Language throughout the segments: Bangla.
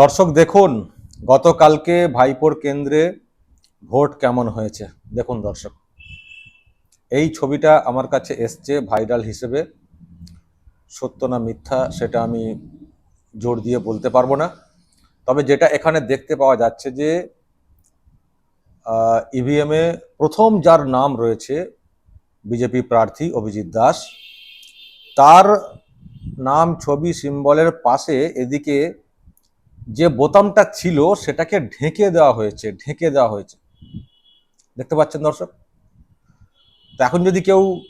দর্শক, দেখুন, গতকালকে ভাইপোর কেন্দ্রে ভোট কেমন হয়েছে। দেখুন দর্শক, এই ছবিটা আমার কাছে এসছে ভাইরাল হিসেবে। সত্য না মিথ্যা সেটা আমি জোর দিয়ে বলতে পারব না। তবে যেটা এখানে দেখতে পাওয়া যাচ্ছে যে ইভিএমে প্রথম যার নাম রয়েছে বিজেপি প্রার্থী অভিজিৎ দাস, তার নাম, ছবি, সিম্বলের পাশে এদিকে যে বোতামটা ছিল সেটাকে ঢেকে দেওয়া হয়েছে, ঢেকে দেওয়া হয়েছে। দেখতে পাচ্ছেন দর্শক? তো এখন যদি কেউ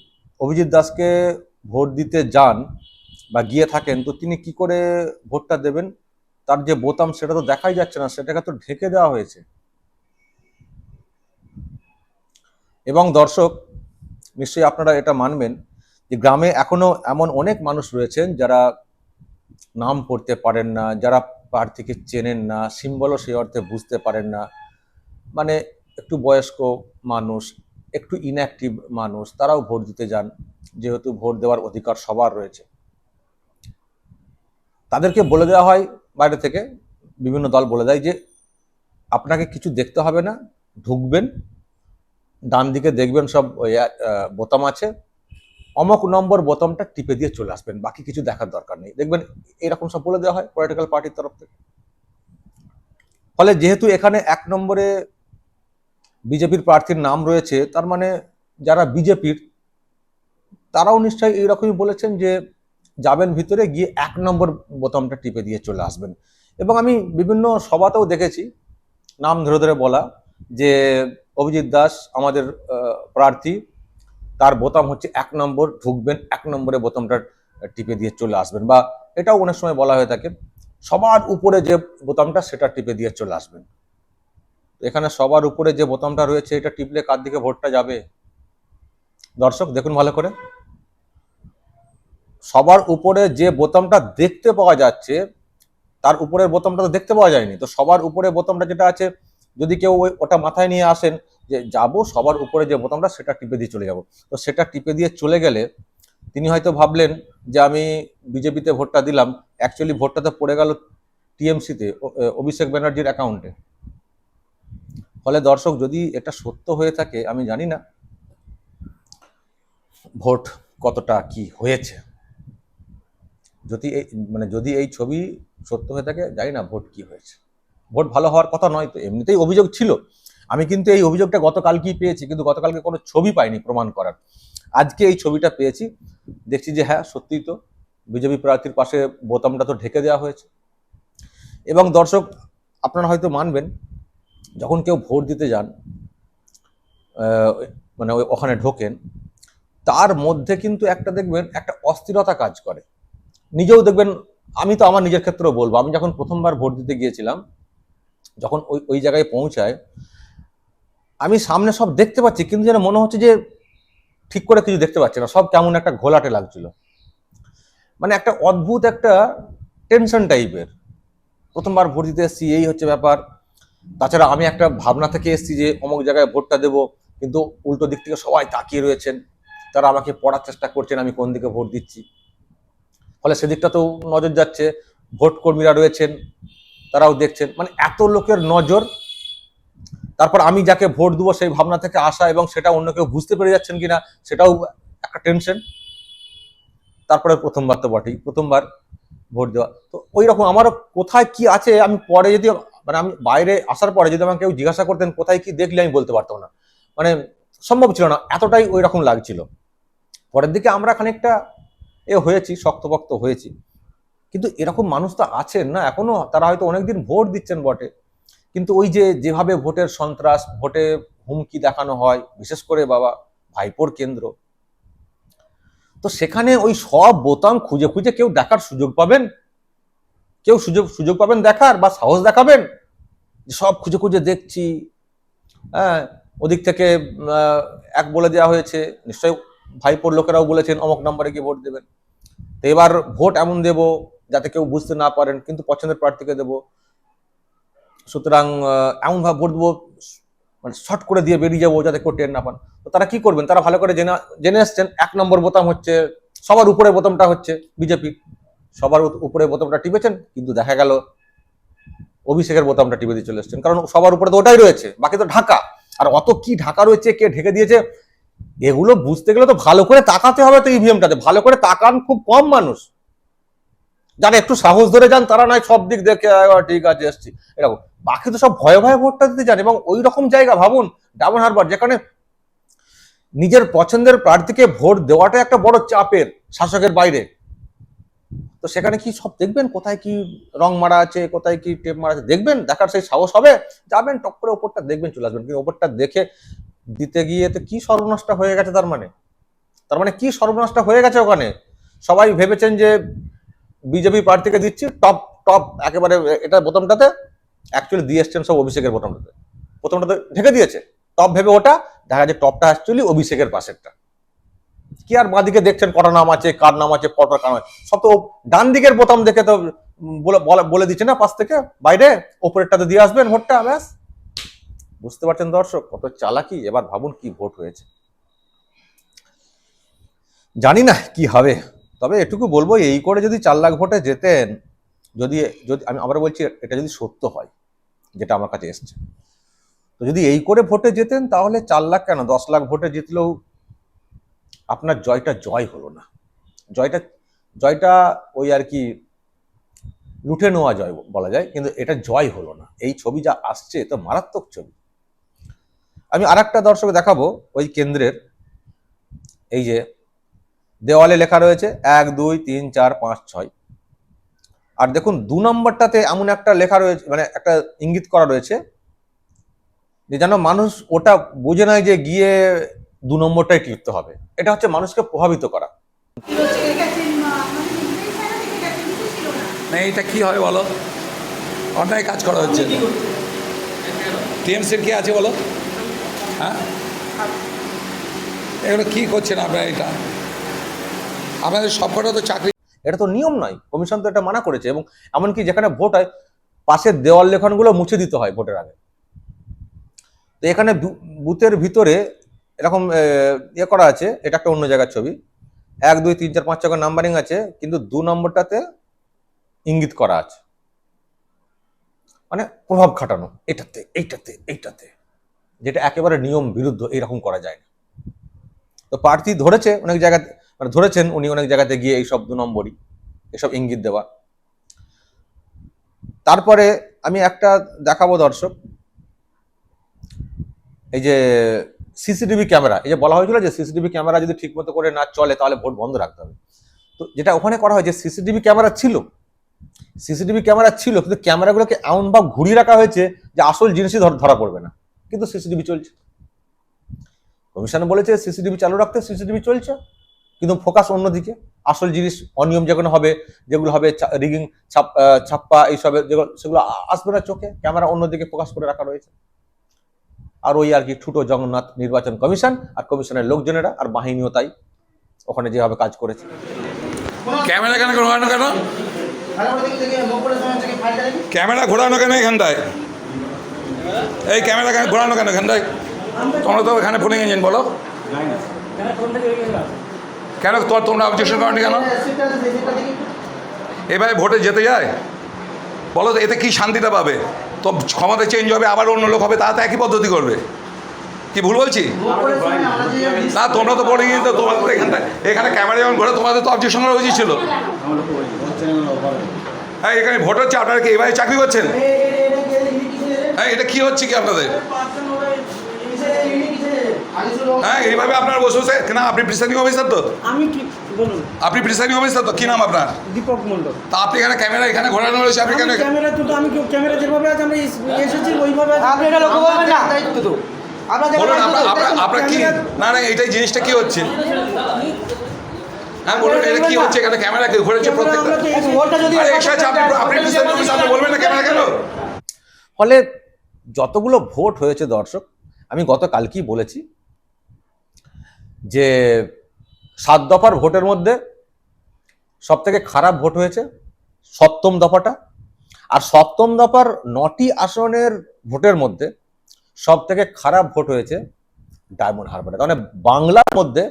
অভিজিৎ দাসকে ভোট দিতে যান বা গিয়ে থাকেন, তো তিনি কি করে ভোটটা দেবেন? তার যে বোতাম, সেটা তো দেখাই যাচ্ছে না, সেটাকে তো ঢেকে দেওয়া হয়েছে। এবং দর্শক, নিশ্চয়ই আপনারা এটা মানবেন যে গ্রামে এখনও এমন অনেক মানুষ রয়েছেন যারা নাম পড়তে পারেন না, যারা প্রার্থীকে চেনেন না সিম্বলও সেই অর্থে বুঝতে পারেন না। মানে একটু বয়স্ক মানুষ, একটু ইনঅ্যাক্টিভ মানুষ, তারাও ভোট দিতে যান, যেহেতু ভোট দেওয়ার অধিকার সবার রয়েছে। তাদেরকে বলে দেওয়া হয় বাইরে থেকে, বিভিন্ন দল বলে দেয় যে, আপনাকে কিছু দেখতে হবে না, ঢুকবেন ডান দিকে দেখবেন সব বোতাম আছে অমক নম্বর বোতামটা টিপে দিয়ে চলে আসবেন, বাকি কিছু দেখার দরকার নেই। দেখবেন এরকম সব বলে দেওয়া হয় পলিটিক্যাল পার্টির তরফ থেকে। ফলে যেহেতু এখানে এক নম্বরে বিজেপির প্রার্থীর নাম রয়েছে, তার মানে যারা বিজেপির, তারাও নিশ্চয়ই এইরকমই বলেছেন যে যাবেন ভিতরে গিয়ে এক নম্বর বোতামটা টিপে দিয়ে চলে আসবেন। এবং আমি বিভিন্ন সভাতেও দেখেছি, নাম ধরে ধরে বলা, যে অভিজিৎ দাস আমাদের প্রার্থী তার বোতাম হচ্ছে এক নম্বর, ঢুকবেন, এক নম্বরে বোতামটা টিপে দিয়ে চলে আসবেন বা এটাও অনেক সময় বলা হয়ে থাকে, সবার উপরে যে বোতামটা সেটা টিপে দিয়ে চলে আসবেন। এখানে সবার উপরে যে বোতামটা রয়েছে, এটা টিপলে কার দিকে ভোটটা যাবে? দর্শক, দেখুন ভালো করে। সবার উপরে যে বোতামটা দেখতে পাওয়া যাচ্ছে, তার উপরের বোতামটা তো দেখতে পাওয়া যায়নি। তো সবার উপরে বোতামটা যেটা আছে, যদি কেউ ওটা মাথায় নিয়ে আসেন যে যাব, সবার উপরে যে বোতামটা, সেটা টিপে দিয়ে চলে যাব। তো সেটা টিপে দিয়ে চলে গেলে তিনি হয়তো ভাবলেন যে আমি বিজেপিতে ভোটটা দিলাম। অ্যাকচুয়ালি ভোটটা তো পড়ে গেল টিএমসিতে অভিষেক ব্যানার্জির অ্যাকাউন্টে ফলে দর্শক, যদি এটা সত্য হয়ে থাকে, আমি জানি না ভোট কতটা কি হয়েছে। যদি এই মানে যদি এই ছবি সত্য হয়ে থাকে, জানি না ভোট কি হয়েছে। ভোট ভালো হওয়ার কথা নয় তো, এমনিতেই অভিযোগ ছিল। আমি কিন্তু এই অভিযোগটা গতকালকেই পেয়েছি, কিন্তু গতকালকে কোনো ছবি পাইনি প্রমাণ করার। আজকে এই ছবিটা পেয়েছি, দেখছি যে হ্যাঁ সত্যিই তো, বিজেপি প্রার্থীর পাশে বোতামটা তো ঢেকে দেওয়া হয়েছে। এবং দর্শক, আপনারা হয়তো মানবেন, যখন কেউ ভোট দিতে যান মানে ওখানে ঢোকেন, তার মধ্যে কিন্তু একটা দেখবেন, একটা অস্থিরতা কাজ করে। নিজেও দেখবেন, আমি তো আমার নিজের ক্ষেত্রেও বলব, আমি যখন প্রথমবার ভোট দিতে গিয়েছিলাম, যখন ওই ওই জায়গায় পৌঁছায় আমি সামনে সব দেখতে পাচ্ছি, কিন্তু যেন মনে হচ্ছে যে ঠিক করে কিছু দেখতে পাচ্ছি না। সব কেমন একটা ঘোলাটে লাগছিল। মানে একটা অদ্ভুত একটা টেনশন টাইপের প্রথমবার ভোট দিতে এসেছি, এই হচ্ছে ব্যাপার। তাছাড়া আমি একটা ভাবনা থেকে এসেছি যে অমুক জায়গায় ভোটটা দেবো, কিন্তু উল্টো দিক থেকে সবাই তাকিয়ে রয়েছেন। তারা আমাকে পড়ার চেষ্টা করছেন, আমি কোন দিকে ভোট দিচ্ছি। ফলে সেদিকটা তো নজর যাচ্ছে, ভোট কর্মীরা রয়েছেন, তারাও দেখছেন। মানে এত লোকের নজর তারপর আমি যাকে ভোট দেবো সেই ভাবনা থেকে আসা এবং সেটা অন্য কেউ বুঝতে পেরে যাচ্ছেন কিনা, সেটাও একটা টেনশন তারপরে প্রথমবার তো বটেই, প্রথমবার ভোট দেওয়া। তো ওই রকম আমারও কোথায় কি আছে, আমি পরে যদি মানে আমি বাইরে আসার পরে যদি আমাকে কেউ জিজ্ঞাসা করতেন কোথায় কি দেখলে আমি বলতে পারতাম না। মানে সম্ভব ছিল না, এতটাই ওই রকম লাগছিল। পরের দিকে আমরা খানিকটা এ হয়েছি, শক্তপক্ত হয়েছি। কিন্তু এরকম মানুষ তো আছেন না, এখনও তারা হয়তো অনেকদিন ভোট দিচ্ছেন বটে। কিন্তু ওই যে যেভাবে ভোটের সন্ত্রাস, ভোটে হুমকি দেখানো হয়, বিশেষ করে বাবা ভাইপোর কেন্দ্র, তো সেখানে ওই সব বোতাম খুঁজে খুঁজে কেউ দেখার সুযোগ পাবেন? কেউ সুযোগ সুযোগ পাবেন দেখার বা সাহস দেখাবেন? সব খুঁজে খুঁজে দেখছি। হ্যাঁ ওদিক থেকে এক বলে দেওয়া হয়েছে, নিশ্চয়ই ভাইপোর লোকেরাও বলেছেন, অমুক নম্বরে গিয়ে ভোট দেবেন। তো এবার ভোট এমন দেব যাতে কেউ বুঝতে না পারেন, কিন্তু পছন্দের প্রার্থীকে দেব। সুতরাং এমনভাবে ভোট দেবো মানে শর্ট করে দিয়ে বেরিয়ে যাব যাতে কেউ টের না পান। তো তারা কি করবেন? তারা ভালো করে জেনে জেনে এসছেন। এক নম্বর বোতাম হচ্ছে, সবার উপরে বোতামটা হচ্ছে বিজেপি। সবার উপরে বোতামটা টিপেছেন, কিন্তু দেখা গেল অভিষেকের বোতামটা টিপে দিয়ে চলে এসছেন। কারণ সবার উপরে তো ওটাই রয়েছে, বাকি তো ঢাকা। আর অত কি ঢাকা রয়েছে, কে ঢেকে দিয়েছে, এগুলো বুঝতে গেলে তো ভালো করে তাকাতে হবে তো ইভিএমটাতে। ভালো করে তাকান, খুব কম মানুষ। যারা একটু সাহস ধরে যান, তারা নয়, সব দিক দেখে ঠিক আছে, এসছি। এরকম। বাকি তো সব ভয়ে ভয়ে ভোটটা দিতে যান এবং ওই রকম জায়গা ভাবুন ডাবন হারবার যেখানে নিজের পছন্দের প্রার্থীকে ভোট দেওয়াটা একটা বড় চাপের শাসকের বাইরে। তো সেখানে কি সব দেখবেন? কোথায় কি রং মারা আছে, কোথায় কি টেপ মারা আছে? দেখবেন? দেখার সেই সাহস হবে? যাবেন টক করে ওপরটা দেখবেন, চলে আসবেন। কিন্তু ওপরটা দেখে দিতে গিয়ে তো কি সর্বনাশটা হয়ে গেছে তার মানে? তার মানে কি সর্বনাশটা হয়ে গেছে ওখানে? সবাই ভেবেছেন যে বিজেপি প্রার্থীকে দিচ্ছি, টপ টপ, একেবারে এটা বোতামটাতে। অ্যাকচুয়ালি দিয়ে এসছেন সব অভিষেকের বোতামটাতে প্রথমটাতে ঢেকে দিয়েছে। টপ ভেবে ওটা, দেখা যায় টপটা অ্যাকচুয়ালি অভিষেকের পাশেরটা। কি আর বাঁদিকে দেখছেন, কটা নাম আছে, কার নাম আছে পরপর কার সব তো ডান দিকের বোতাম দেখে তো বলে দিচ্ছে না পাশ থেকে। বাইরে, ওপরেরটাতে দিয়ে আসবেন ভোটটা, ব্যাস। বুঝতে পারছেন দর্শক, কত চালাকি। এবার ভাবুন কি ভোট হয়েছে। জানি না কি হবে। তবে এটুকু বলব, এই করে যদি চার লাখ ভোটে যেতেন যদি যদি আমি আবার বলছি, এটা যদি সত্য হয় যেটা আমার কাছে এসছে। তো যদি এই করে ভোটে যেতেন তাহলে চার লাখ কেন? দশ লাখ ভোটে জিতলেও আপনার জয়টা জয় হলো না। জয়টা জয়টা ওই আর কি লুটে নেওয়া জয় বলা যায়, কিন্তু এটা জয় হলো না। এই ছবি যা আসছে তো মারাত্মক ছবি। আমি আর একটা দর্শক দেখাবো, ওই কেন্দ্রের। এই যে দেওয়ালে লেখা রয়েছে, এক, দুই, তিন, চার, পাঁচ, ছয়। আর দেখুন, দু নম্বরটাতে এমন একটা লেখা রয়েছে মানে একটা ইঙ্গিত করা রয়েছে যে যেন মানুষ ওটা বুঝে নেয় যে গিয়ে দু নম্বরটাই টিপতে হবে। এটা হচ্ছে মানুষকে প্রভাবিত করা। না, এইটা কি হবে বলো? অন্যায় কাজ করা হচ্ছে। টিএমসির কি আছে বলো? হ্যাঁ? এগুলো কি করছেন আপনারা এটা? আপনাদের সবকটা তো চাকরি এটা তো নিয়ম নয়। কমিশন তো এটা মানা করেছে এবং এমনকি যেখানে ভোট হয়, পাশের দেওয়াল লেখনগুলো মুছে দিতে হয় ভোটের আগে। তো এখানে বুথের ভিতরে এরকম ইয়ে করা আছে, এটা একটা অন্য জায়গার ছবি। এক, দুই, তিন, চার, পাঁচ ছকের নাম্বারিং আছে, কিন্তু দু নম্বরটাতে ইঙ্গিত করা আছে। মানে প্রভাব খাটানো, এটাতে, এইটাতে এইটাতে। যেটা একেবারে নিয়ম বিরুদ্ধ, এইরকম করা যায় না। তো প্রার্থী ধরেছে অনেক জায়গাতে মানে ধরেছেন উনি অনেক জায়গাতে গিয়ে এইসব দু নম্বরই, এসব ইঙ্গিত দেওয়া। তারপরে আমি একটা দেখাবো দর্শক। এই যে সিসিটিভি ক্যামেরা, এই যে বলা হয়েছিল যে সিসিটিভি ক্যামেরা যদি ঠিক মতো করে না চলে, তাহলে ভোট বন্ধ রাখতে হবে। তো যেটা ওখানে করা হয় যে সিসিটিভি ক্যামেরা ছিল, সিসিটিভি ক্যামেরা ছিল, কিন্তু ক্যামেরাগুলোকে এমন ভাব ঘুরিয়ে রাখা হয়েছে যে আসল জিনিসই ধরা পড়বে না। কিন্তু সিসিটিভি চলছে। কমিশন বলেছে, সিসিটিভি চালু রাখতে সিসিটিভি চলছে, কিন্তু ফোকাস অন্যদিকে। আসল জিনিস অনিয়ম যেগুলো হবে যেগুলো হবে রিগিং ছাপ্পা, এইসবের যেগুলো, সেগুলো আসবে না চোখে, ক্যামেরা অন্যদিকে ফোকাস করে রাখা রয়েছে। আর ওই আর কি ঠুটো জগন্নাথ নির্বাচন কমিশন আর কমিশনের লোকজনেরা আর বাহিনীও তাই, ওখানে যেভাবে কাজ করেছে। ক্যামেরা কেন ঘোরানো কেন? ক্যামেরা ঘোরানো কেন এখানটায়? এই ক্যামেরা ঘোরানো কেন এখানটায়? তোমরা তো এখানে ফোনে গেছেন বলো। কেন তোর তোমরা অবজেকশন করনি কেন? এভাবে ভোটে যেতে যায়? বলো তো, এতে কি শান্তিটা পাবে? তো ক্ষমতা চেঞ্জ হবে, আবার অন্য লোক হবে তারা তো একই পদ্ধতি করবে। কি ভুল বলছি? না, তোমরা তো পড়ে গিয়ে তোমাদের তো এখানটায় এখানে ক্যামেরা যখন ঘোরে তোমাদের তো অবজেকশন করা উচিত ছিল। হ্যাঁ এখানে ভোট হচ্ছে, আপনারা কি এভাবে চাকরি করছেন? হ্যাঁ এটা কি হচ্ছে কি আপনাদের? হ্যাঁ এইভাবে আপনার বসে বসে না আপনি প্রিসাইডিং অফিসার তো? আমি কি বলুন। আপনি প্রিসাইডিং অফিসার তো? কি নাম আপনার? দীপক মন্ডল তা আপনি এখানে ক্যামেরা এখানে ঘোরানো রয়েছে? আপনি কেন ক্যামেরা তো আমি ক্যামেরা যেভাবে আছে আমরা এসেছি ওইভাবে আপনি এটা লক্ষ্য করবেন না? দায়িত্ব তো। আমরা বলুন যেটা আপনার আপনার কি না না এইটাই জিনিসটা কি হচ্ছে? হ্যাঁ বলুন এটা কি হচ্ছে? এখানে ক্যামেরা ঘুরেছে প্রত্যেকটা? আপনি বলবেন না ক্যামেরা কেন? ফলে যতগুলো ভোট হয়েছে দর্শক আমি গতকালকেই বলেছি যে সাত দফার ভোটের মধ্যে সব থেকে খারাপ ভোট হয়েছে সপ্তম দফাটা। আর সপ্তম দফার নটি আসনের ভোটের মধ্যে সব থেকে খারাপ ভোট হয়েছে ডায়মন্ড হারবারে। মানে বাংলার মধ্যে,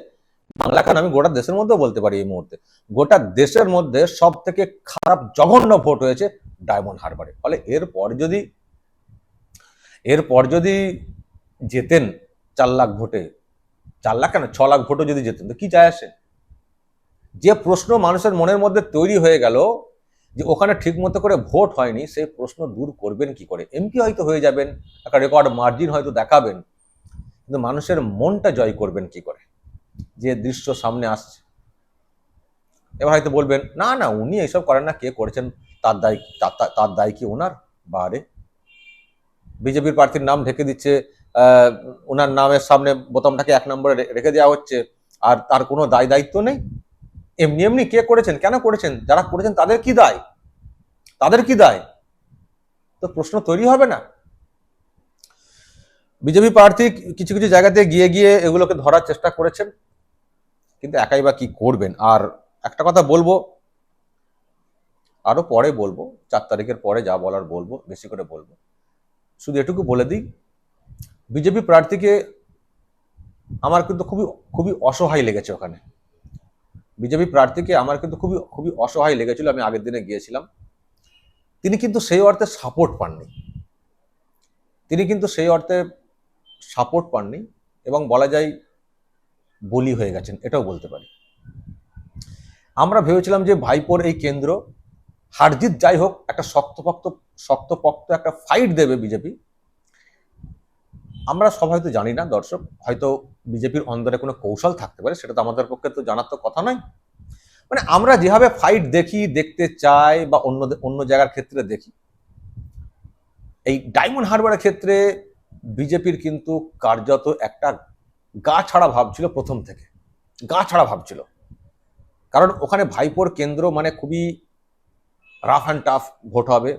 বাংলা কেন আমি গোটা দেশের মধ্যেও বলতে পারি এই মুহূর্তে, গোটা দেশের মধ্যে সব থেকে খারাপ জঘন্য ভোট হয়েছে ডায়মন্ড হারবারে। ফলে এরপর যদি এরপর যদি যেতেন চার লাখ ভোটে চার লাখ কেন? ছ লাখ ভোটও যদি যেতেন, তো কি যায় আসে? যে প্রশ্ন মানুষের মনের মধ্যে তৈরি হয়ে গেল যে ওখানে ঠিক মতো করে ভোট হয়নি সেই প্রশ্ন দূর করবেন কি করে? এমপি হয়তো হয়ে যাবেন, একটা রেকর্ড মার্জিন হয়তো দেখাবেন, কিন্তু মানুষের মনটা জয় করবেন কি করে? যে দৃশ্য সামনে আসছে। এবার হয়তো বলবেন, না না, উনি এইসব করেন না, কে করেছেন? তার দায় তার- দায় কি ওনার? বারে। বিজেপির প্রার্থীর নাম ঢেকে দিচ্ছে ওনার নামের সামনে বোতামটাকে এক নম্বরে রেখে দেওয়া হচ্ছে। আর তার কোনো দায় দায়িত্ব নেই। এমনি এমনি কে করেছেন, কেন করেছেন, যারা করেছেন তাদের কি দায়? তাদের কি দায়? তো প্রশ্ন তৈরি হবে না। বিজেপি প্রার্থী কিছু কিছু জায়গাতে গিয়ে গিয়ে এগুলোকে ধরার চেষ্টা করেছেন। কিন্তু একাই বা কি করবেন? আর একটা কথা বলব, আরও পরে বলব, চার তারিখের পরে যা বলার বলব, বেশি করে বলব। শুধু এটুকু বলে দিই বিজেপি প্রার্থীকে আমার কিন্তু খুবই খুবই অসহায় লেগেছে ওখানে। বিজেপি প্রার্থীকে আমার কিন্তু খুবই খুবই অসহায় লেগেছিল, আমি আগের দিনে গিয়েছিলাম। তিনি কিন্তু সেই অর্থে সাপোর্ট পাননি। তিনি কিন্তু সেই অর্থে সাপোর্ট পাননি এবং বলা যায় বলি হয়ে গেছেন, এটাও বলতে পারি। আমরা ভেবেছিলাম যে ভাইপোর এই কেন্দ্র হারজিত যাই হোক, একটা শক্তপক্ত শক্তপক্ত একটা ফাইট দেবে বিজেপি। আমরা সব হয়তো জানি না, দর্শক। হয়তো বিজেপির অন্দরে কোনো কৌশল থাকতে পারে, সেটা তো আমাদের পক্ষে তো জানার তো কথা নয়। মানে আমরা যেভাবে ফাইট দেখি, দেখতে চাই, বা অন্য অন্য জায়গার ক্ষেত্রে দেখি, এই ডায়মন্ড হারবারের ক্ষেত্রে বিজেপির কিন্তু কার্যত একটা গা ছাড়া ভাব ছিল প্রথম থেকে। গা ছাড়া ভাব ছিল। কারণ ওখানে ভাইপোর কেন্দ্র মানে খুবই রাফ অ্যান্ড টাফ ভোট হবে।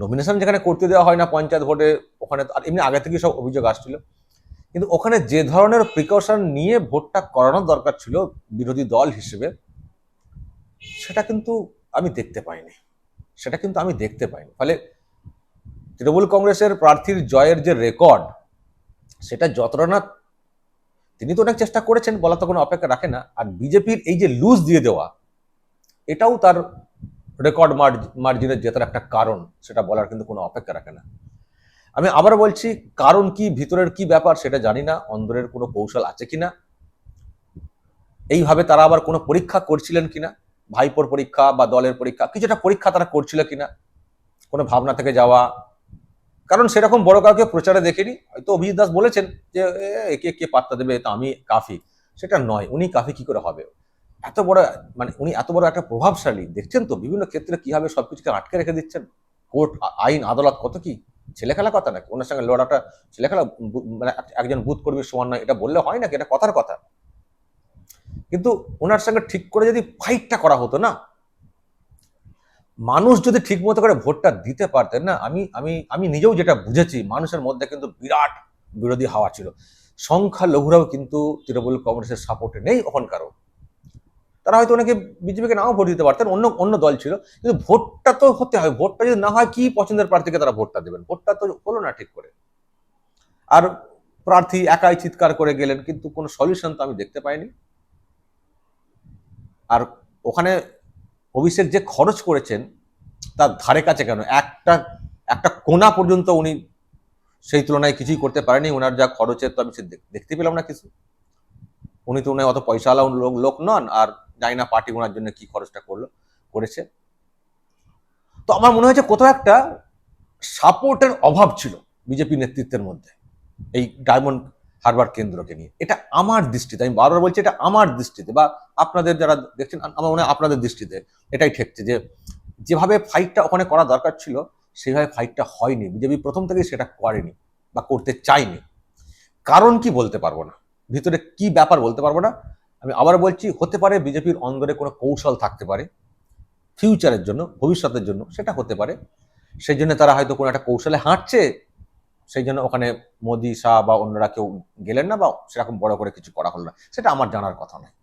নমিনেশন যেখানে করতে দেওয়া হয় না, পঞ্চায়েত ভোটে, ওখানে আর এমনি আগে থেকেই সব অভিযোগ আসছিল। কিন্তু ওখানে যে ধরনের প্রিকশন নিয়ে ভোটটা করানোর দরকার ছিল বিরোধী দল হিসেবে, সেটা কিন্তু আমি দেখতে পাইনি। সেটা কিন্তু আমি দেখতে পাইনি। ফলে তৃণমূল কংগ্রেসের প্রার্থীর জয়ের যে রেকর্ড সেটা যতটা না তিনি তো অনেক চেষ্টা করেছেন বলা তো কোনো অপেক্ষা রাখে না। আর বিজেপির এই যে লুজ দিয়ে দেওয়া, এটাও তার রেকর্ড মার্জিনের জেতার একটা কারণ, সেটা বলার কিন্তু কোনো অপেক্ষা রাখে না। আমি আবার বলছি, কারণ কি, ভিতরের কি ব্যাপার সেটা জানি না, অন্দরের কোনো কৌশল আছে কিনা, এইভাবে তারা আবার কোনো পরীক্ষা করছিলেন কিনা, ভাইপোর পরীক্ষা বা দলের পরীক্ষা, কিছুটা পরীক্ষা তারা করছিল কিনা, কোনো ভাবনা থেকে যাওয়া, কারণ সেরকম বড় কাউকে প্রচারে দেখিনি, হয়তো অভিজিৎ দাস বলেছেন যে একে কে পাত্তা দেবে, তো আমি কাফি। সেটা নয়, উনি কাফি কি করে হবে? এত বড় মানে উনি এত বড় একটা প্রভাবশালী। দেখছেন তো, বিভিন্ন ক্ষেত্রে কীভাবে সবকিছুকে আটকে রেখে দিচ্ছেন? কোর্ট আইন, আদালত, কত কি? ছেলেখেলা কথা নাকি? ওনার সঙ্গে লড়াটা ছেলে খেলা মানে একজন বুথ কর্মীর সমান নয়, এটা বললে হয় নাকি? এটা কথার কথা। কিন্তু ওনার সঙ্গে ঠিক করে যদি ফাইটটা করা হতো না, মানুষ যদি ঠিক মতো করে ভোটটা দিতে পারতেন না, আমি আমি আমি নিজেও যেটা বুঝেছি, মানুষের মধ্যে কিন্তু বিরাট বিরোধী হাওয়া ছিল। সংখ্যা লঘুরাও কিন্তু তৃণমূল কংগ্রেসের সাপোর্টে নেই ওখানকারও। তারা হয়তো অনেকে বিজেপিকে নাও ভোট দিতে পারতেন, অন্য অন্য দল ছিল। কিন্তু ভোটটা তো হতে হয়, ভোটটা যদি না হয়, কি পছন্দের প্রার্থীকে তারা ভোটটা দেবেন? ভোটটা তো হলো না ঠিক করে। আর প্রার্থী একাই চিৎকার করে গেলেন, কিন্তু কোনো সলিউশন তো আমি দেখতে পাইনি। আর ওখানে অভিষেক যে খরচ করেছেন, তার ধারে কাছে কেন? একটা একটা কোনা পর্যন্ত উনি সেই তুলনায় কিছুই করতে পারেনি। ওনার যা খরচের তো আমি সে দেখতে পেলাম না কিছু। উনি তো উনি অত পয়সাওয়ালা লোক লোক নন, আর জানি না পার্টি ওনার জন্য কি খরচটা করল, করেছে। তো আমার মনে হয়েছে কোথাও একটা সাপোর্টের অভাব ছিল বিজেপি নেতৃত্বের মধ্যে, এই ডায়মন্ড হারবার কেন্দ্রকে নিয়ে। এটা আমার দৃষ্টিতে, আমি বারবার বলছি এটা আমার দৃষ্টিতে, বা আপনাদের যারা দেখছেন আমার মনে হয় আপনাদের দৃষ্টিতে এটাই ঠেকছে যে, যেভাবে ফাইটটা ওখানে করা দরকার ছিল, সেভাবে ফাইটটা হয়নি। বিজেপি প্রথম থেকেই সেটা করেনি, বা করতে চায়নি। কারণ কি বলতে পারব না? ভিতরে কি ব্যাপার বলতে পারব না। আমি আবার বলছি, হতে পারে বিজেপির অন্দরে কোনো কৌশল থাকতে পারে ফিউচারের জন্য, ভবিষ্যতের জন্য সেটা হতে পারে। সেই জন্য তারা হয়তো কোনো একটা কৌশলে হাঁটছে, সেই জন্য ওখানে মোদি, শাহ বা অন্যরা কেউ গেলেন না বা সেরকম বড় করে কিছু করা হলো না। সেটা আমার জানার কথা নয়।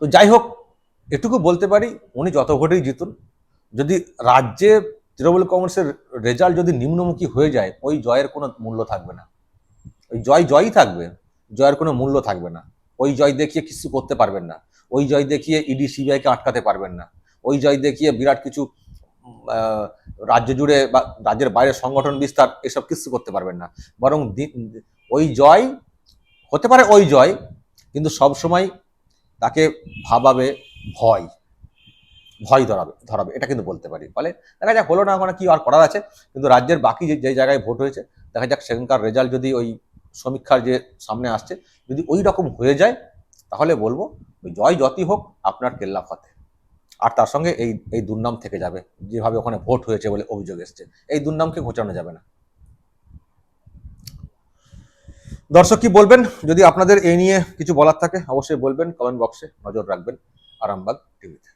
তো যাই হোক, এটুকু বলতে পারি, উনি যত ভোটেই জিতুন, যদি রাজ্যে তৃণমূল কংগ্রেসের রেজাল্ট যদি নিম্নমুখী হয়ে যায়, ওই জয়ের কোনো মূল্য থাকবে না। ওই জয় জয়ই থাকবে। জয়ের কোনো মূল্য থাকবে না। ওই জয় দেখিয়ে কিছু করতে পারবেন না। ওই জয় দেখিয়ে ইডি সিবিআইকে আটকাতে পারবেন না। ওই জয় দেখিয়ে বিরাট কিছু রাজ্য জুড়ে বা রাজ্যের বাইরে সংগঠন বিস্তার এসব কিছু করতে পারবেন না। বরং ওই জয়, হতে পারে ওই জয়, কিন্তু সব সময় তাকে ভাবাবে ভয়। ভয় ধরাবে ধরাবে, এটা কিন্তু বলতে পারি। ফলে দেখা যাক, হলো না ওখানে কি আর করার আছে। কিন্তু রাজ্যের বাকি যে জায়গায় ভোট হয়েছে, দেখা যাক সেখানকার রেজাল্ট যদি ওই সমীক্ষার যে সামনে আসছে, যদি ওই রকম হয়ে যায়, তাহলে বলব জয় যতই হোক আপনার কেল্লা ফতে আর তার সঙ্গে এই এই দুর্নাম থেকে যাবে, যেভাবে ওখানে ভোট হয়েছে বলে অভিযোগ এসছে। এই দুর্নামকে ঘোচানো যাবে না। দর্শক কি বলবেন? যদি আপনাদের এই নিয়ে কিছু বলার থাকে, অবশ্যই বলবেন কমেন্ট বক্সে নজর রাখবেন, আরামবাগ টিভিতে